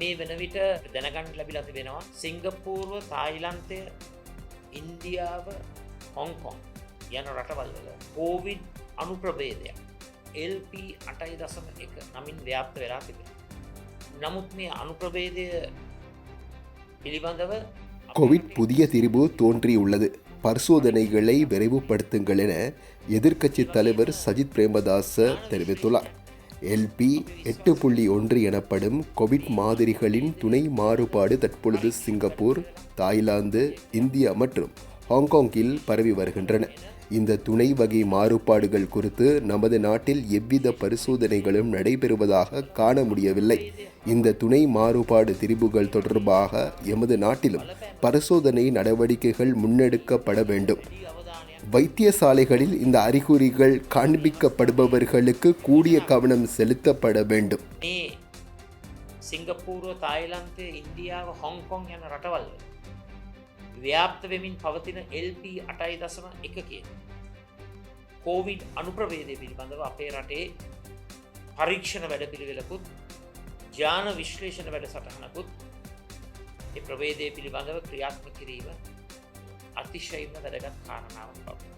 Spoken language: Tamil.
මේ වන විට දැනගන්න ලැබිලා තිබෙනවා සිංගපූර්ව තායිලන්තය ඉන්දියාව හොංකොන් යන රටවල්වල කෝවිඩ් අනුප්‍රබේදයක් LP අටයි දසම එක නමින් ව්‍යාප්ත වෙලා තිබෙන. නමුත් මේ අනුප්‍රබේදය පිළිබඳව கோவிட் புதிய திரிபு தோன்றியுள்ளது பரிசோதனைகளை விரைவுபடுத்துங்கள் என எதிர்க்கட்சி தலைவர் சஜித் பிரேமதாச தெரிவித்துள்ளார் எல்பி எட்டு புள்ளி ஒன்று எனப்படும் கோவிட் மாதிரிகளின் துணை மாறுபாடு தற்பொழுது சிங்கப்பூர் தாய்லாந்து இந்தியா மற்றும் ஹாங்காங்கில் பரவி வருகின்றன. இந்த துணை வகை மாறுபாடுகள் குறித்து நமது நாட்டில் எவ்வித பரிசோதனைகளும் நடைபெறுவதாக காண முடியவில்லை. இந்த துணை மாறுபாடு திரிபுகள் தொடர்பாக எமது நாட்டிலும் பரிசோதனை நடவடிக்கைகள் முன்னெடுக்கப்பட வேண்டும். வைத்தியசாலைகளில் இந்த அறிகுறிகள் காண்பிக்கப்படுபவர்களுக்கு கூடிய கவனம் செலுத்தப்பட வேண்டும் මේ සිංගපූරුව තායිලන්තය ඉන්දියාව හොංකොන් යන රටවල් ව්‍යාප්ත වෙමින් පවතින LP අටයි දසම එක කිය. කෝවිඩ් අනුප්‍රවේදය පිළිබඳව අපේ රටේ පරීක්ෂණ වැඩ පිළිවෙලකුත් ජාන විශ්ලේෂණ වැඩ සටහනකුත් ඒ ප්‍රවේදය පිළිබඳව ක්‍රියාත්ම කිරීම අතිශයිම වැදගත් කාරණාවක් බව.